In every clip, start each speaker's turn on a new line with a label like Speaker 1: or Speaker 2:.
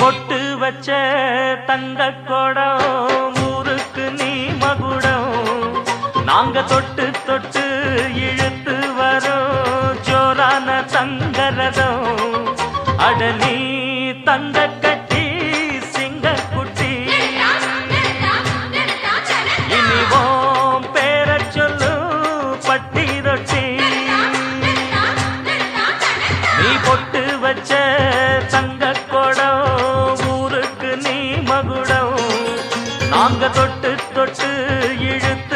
Speaker 1: பொட்டு வச்ச தங்க கொடம் ஊருக்கு நீ மகுடம். நாங்க தொட்டு தொட்டு இழுத்து தொட்டு தொட்டு இழுத்து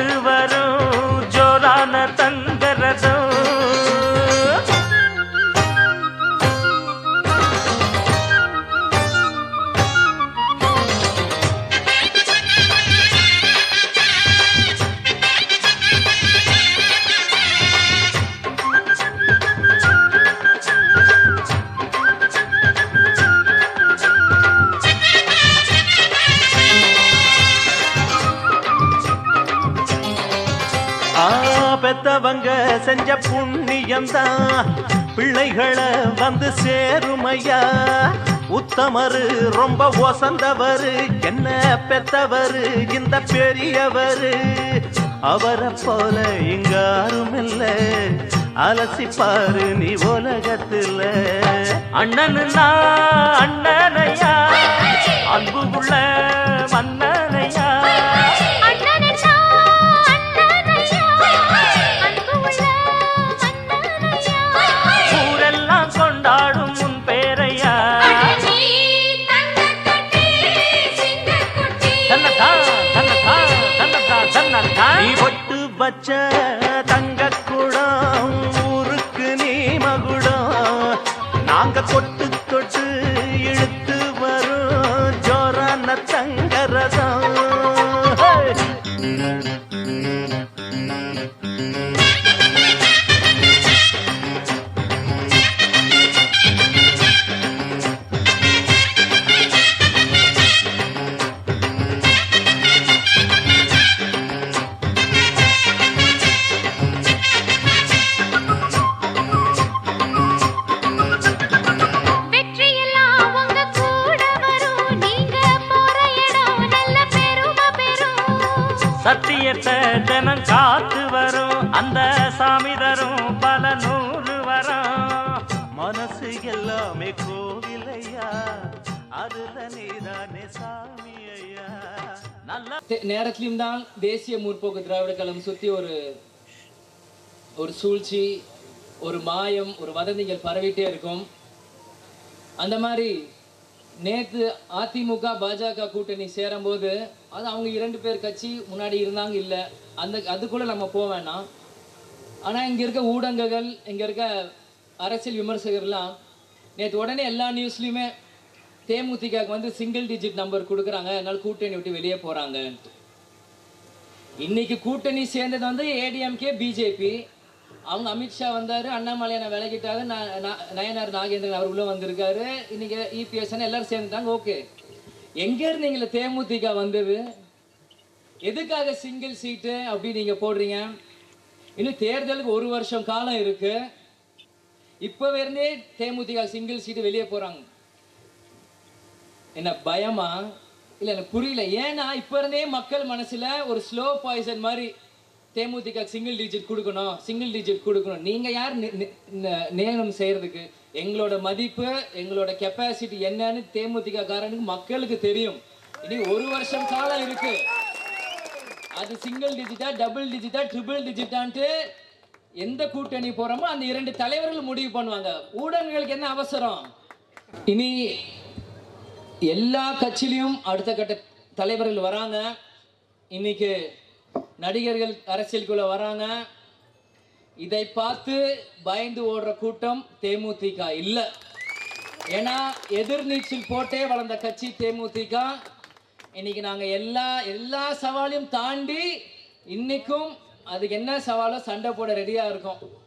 Speaker 1: பெத்தவங்க செஞ்ச புண்ணியம்தான். பிள்ளைகளை வந்து சேருமையா? உத்தமரு ரொம்ப ஒசந்தவரு. என்ன பெத்தவரு இந்த பெரியவரு? அவரை போல இங்க யாரும் இல்ல அலசிப்பாரு நீ உலகத்துல. அண்ணனுன்னா அண்ணனையா? அன்பு உள்ள நாங்க அந்த சாமி தரும் பல நூறு வரம். மனசு எல்லாமே கோவிலையா? அதுல நீதானே சாமி ஐயா? நல்ல
Speaker 2: நேரத்திலும் தான் தேசிய முற்போக்கு திராவிட கழகம் சுத்தி ஒரு ஒரு சூழ்ச்சி ஒரு மாயம் ஒரு வதந்திகள் பரவிட்டே இருக்கும். அந்த மாதிரி நேற்று அதிமுக பாஜக கூட்டணி சேரும்போது அது அவங்க இரண்டு பேர் கட்சி முன்னாடி இருந்தாங்க இல்லை. அந்த அதுக்குள்ளே நம்ம போக வேணாம். ஆனால் இங்கே இருக்க ஊடகங்கள் இங்கே இருக்க அரசியல் விமர்சகர்லாம் நேற்று உடனே எல்லா நியூஸ்லையுமே தேமுதிகவுக்கு வந்து சிங்கிள் டிஜிட் நம்பர் கொடுக்குறாங்க. அதனால் கூட்டணி விட்டு வெளியே போகிறாங்க இன்னைக்கு கூட்டணி சேர்ந்தது வந்து ஏடிஎம்கே பிஜேபி அவங்க அமித்ஷா வந்தார் அண்ணாமலையான விலகிட்டாரு ந- ந- நயனார் நாகேந்திரன் அவர் உள்ள வந்திருக்காரு. இன்னைக்கு இபிஎஸ் எல்லாரும் சேர்ந்துட்டாங்க ஓகே. எங்கே இருந்தீங்களே தேமுதிக வந்தது? எதுக்காக சிங்கிள் சீட்டு அப்படி நீங்கள் போடுறீங்க? இன்னும் தேர்தலுக்கு ஒரு வருஷம் காலம் இருக்கு. இப்ப இருந்தே தேமுதிக சிங்கிள் சீட்டு வெளியே போறாங்க. என்ன பயமா? இல்ல எனக்கு புரியல. ஏன்னா இப்ப இருந்தே மக்கள் மனசுல ஒரு ஸ்லோ பாய்சன் மாதிரி தேமுதிக சிங்கிள் டிஜிட் கொடுக்கணும் சிங்கிள் டிஜிட் கொடுக்கணும். நீங்க யார் நேரம் செய்கிறதுக்கு செய்யறதுக்கு? எங்களோட மதிப்பு எங்களோட கெப்பாசிட்டி என்னன்னு தேமுதிக காரனுக்கு மக்களுக்கு தெரியும். இனி ஒரு வருஷம் காலம் இருக்கு. அது சிங்கிள் டிஜிட்டா டபுள் டிஜிட்டா ட்ரிபிள் டிஜிட்டான்ட்டு எந்த கூட்டணி போறோமோ அந்த இரண்டு தலைவர்கள் முடிவு பண்ணுவாங்க. ஊடகங்களுக்கு என்ன அவசரம்? இனி எல்லா கட்சியிலையும் அடுத்த கட்ட தலைவர்கள் வராங்க. இன்னைக்கு நடிகர்கள் அரசியலுக்குள்ள வராங்க. இதை பார்த்து பயந்து ஓடுற கூட்டம் தேமுதிக இல்லை. ஏன்னா எதிர்நீச்சல் போட்டே வளர்ந்த கட்சி தேமுதிக. இன்னைக்கு நாங்கள் எல்லா எல்லா சவாலையும் தாண்டி இன்னைக்கும் அதுக்கு என்ன சவாலோ சண்டை போட ரெடியாக இருக்கோம்.